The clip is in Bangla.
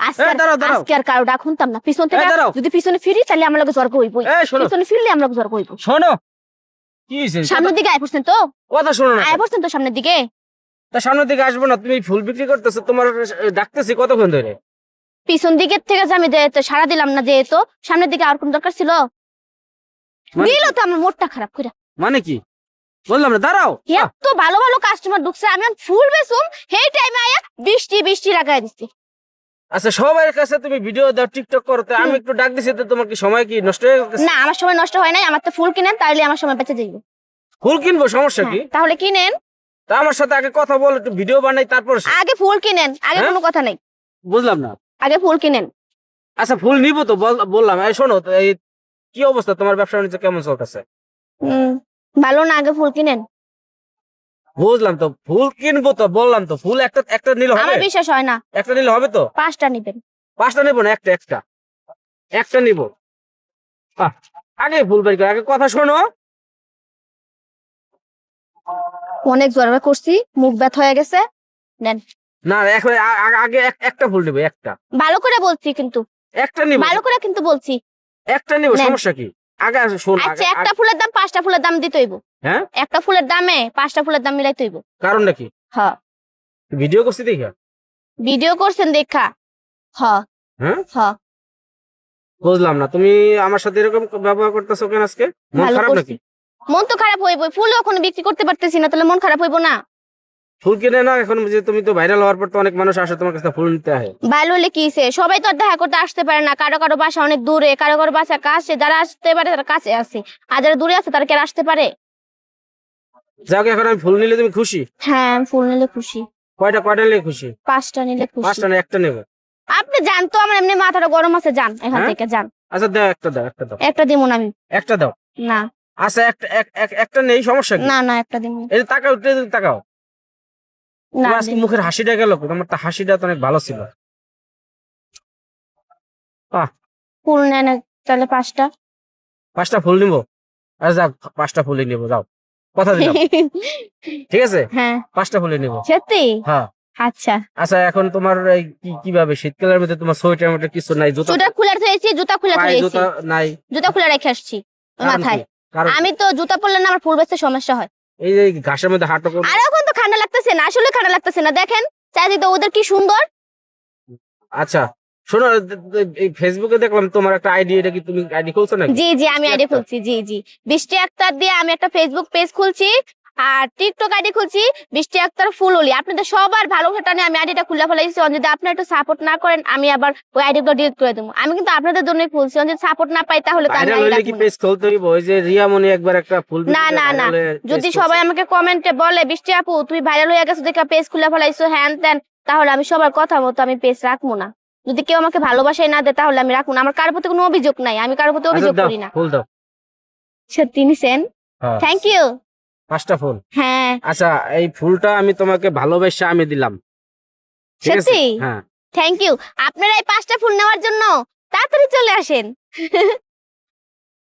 আসছি। পিছন সামনের দিকে আয় পড়ছেন তো। কথা শোনো আয় পড়ছেন তো সামনের দিকে। তা সামনের দিকে আসব না তুমি ফুল বিক্রি করতেছো তোমার ডাকতেছি কতক্ষণ ধরে? পিছন দিকের থেকে আমি সারা দিলাম না যেহেতু সামনের দিকে আর কোন দরকার ছিল? মানে- দিল তো আমার মোটটা খারাপ করে মানে কি? বললাম না দাঁড়াও। এত ভালো ভালো কাস্টমার ঢুকছে আমি ফুল বেসুম সেই টাইমে আয়া বৃষ্টি বৃষ্টি লাগাই দিচ্ছি আচ্ছা সবার কাছে তুমি ভিডিও দাও টিকটক করো তো আমি একটু ডাক দিছি তো তোমার কি সময় কি নষ্ট হয়ে গেছে? না আমার সময় নষ্ট হয় নাই আমার তো ফুল কিনেন তাহলে আমার সময় বেঁচে যাইব। ফুল কিনবো সমস্যা কি? হ্যাঁ, তাহলে কিনেন। তা আমার সাথে আগে কথা বল একটু ভিডিও বানাই তারপর আগে ফুল কিনেন আগে হ্যাঁ? কোনো কথা নেই। বুঝলাম না। আগে ফুল কিনেন। আচ্ছা ফুল নিবো তো বললাম এই শোনো তো এই কি অবস্থা? তোমার ব্যবসা বাণিজ্য কেমন চলতেছে? ভালো না আগে ফুল কিনেন। বুঝলাম তো ফুল কিনবো তো বললাম তো ফুল একটা একটা নিলে আমার বিশ্বাস হয় না। একটা নিলে হবে তো? পাঁচটা নিবেন। পাঁচটা নেব না একটা একটা? একটা নিবো। আগে ফুল বের আগে কথা শোনো। অনেক জোরে করছি মুখ ব্যথ হয়ে গেছে। নেন। না এখন আগে এক- একটা ফুল নেব একটা। ভালো করে বলছি কিন্তু। একটা নিবো। ভালো করে কিন্তু বলছি। একটা নিবো। সমস্যা কি? আগে শোন আচ্ছা একটা ফুলের দাম পাঁচটা ফুলের দাম দিতে হইব। হ্যাঁ? একটা ফুলের দামে পাঁচটা ফুলের দাম মিলাইতে হইব। কারণ নাকি হ্যাঁ ভিডিও করছি দেখা? ভিডিও করছেন দেখা। হ্যাঁ? হ্যাঁ? বুঝলাম না তুমি আমার সাথে এরকম ব্যবহার করতেছো কেন আজকে? মন খারাপ নাকি? মন তো খারাপ হইব ফুল এখন বিক্রি করতে পারতেছি না তাহলে মন খারাপ হইব না? ফুল কিনে না এখন যে তুমি তো ভাইরাল হওয়ার পর তো অনেক মানুষ আসে তোমার কাছে ফুল নিতে হয় ভালো হলে কি হইছে? সবাই তো আর দেখা করতে আসতে পারে না। কারও কারও বাসা অনেক দূরে কারও কারও বাসা কাছে যারা আসতে পারে তারা কাছে আছে। আর যারা দূরে আছে তারা কি আর আসতে পারে? যাক এখন আমি ফুল নিলে তুমি খুশি? হ্যাঁ ফুল নিলে খুশি। কয়টা কয়টা নিলে খুশি? পাঁচটা নিলে খুশি। পাঁচটা না একটা নেবে। আপনি জান তো আমার এমনি মাথাটা গরম আছে যান এখান হ্যাঁ? থেকে যান। আচ্ছা দাও একটা দাও একটা দাও। একটা না আমি। একটা দাও। না। আচ্ছা একটা এক- এক- একটা নেই সমস্যা না না একটা না। এই তাকাও তাকাও। আজকে মুখের হাসিটা গেল তোমার তো হাসিটা তো অনেক ভালো ছিল। ফুল নেন তাহলে পাঁচটা। পাঁচটা ফুল নিবো? আচ্ছা যাক পাঁচটা ফুলই নিবো যাও। কথা দিলাম। ঠিক আছে? হ্যাঁ। পাঁচটা ফুলই নিবো। সত্যি? হ্যাঁ। আচ্ছা। আচ্ছা এখন তোমার কি কীভাবে? শীতকালের মধ্যে তোমার সোয়েটার মধ্যে কিছু নাই জুতা জুতা খুলে থয়েছি জুতা খুলে থয়েছি জুতা নাই। জুতা খুলে রেখে আসছি মাথায়। আমি তো জুতা পরলে না আমার ফুল বেচতে সমস্যা হয়। এই যে ঘাসের মধ্যে হাঁটো করো আর তো ঠান্ডা লাগতেছে না? আসলে ঠান্ডা লাগতেছে না। দেখেন চারিদিকে ওদের কি সুন্দর। আচ্ছা শোনো এই ফেসবুকে দেখলাম তোমার একটা আইডি এটা কি তুমি আইডি খুলছো নাকি? জি জি আমি আইডি খুলছি। জি জি। বৃষ্টি আক্তার দিয়ে আমি একটা ফেসবুক পেজ খুলছি। আর টিকটক আইডি খুলছি বৃষ্টি আক্তার ফুললি। আপনাদের সবার ভালোবাসাটা নিয়ে আমি আইডিটা খুলে ফেলাইছি। যদি আপনারা একটু সাপোর্ট না করেন আমি আবার ওই আইডিগুলো ডিলিট করে দেবো। আমি কিন্তু আপনাদের জন্যই খুলছি। যদি সাপোর্ট না পাই তাহলে না। না, না। যদি সবাই আমাকে কমেন্টে বলে বৃষ্টি আপু তুমি ভাইরাল হয়ে গেছো দেখে পেজ খুলে ফেলাইছো হ্যান ত্যান তাহলে আমি সবার কথা মতো আমি পেজ রাখব না। যদি কেউ আমাকে ভালোবাসাই না দেয় তাহলে আমি রাখব না। আমার কারোর প্রতি কোনো অভিযোগ নাই। আমি কারোর প্রতি অভিযোগ করি না। সত্যি নিছেন? হ্যাঁ, থ্যাংক ইউ পাঁচটা ফুল? হ্যাঁ। আচ্ছা এই ফুলটা আমি তোমাকে ভালোবেসে আমি দিলাম। ঠিক আছে? সত্যি? হ্যাঁ। থ্যাংক ইউ আপনারা এই পাঁচটা ফুল নেওয়ার জন্য তাড়াতাড়ি চলে আসেন।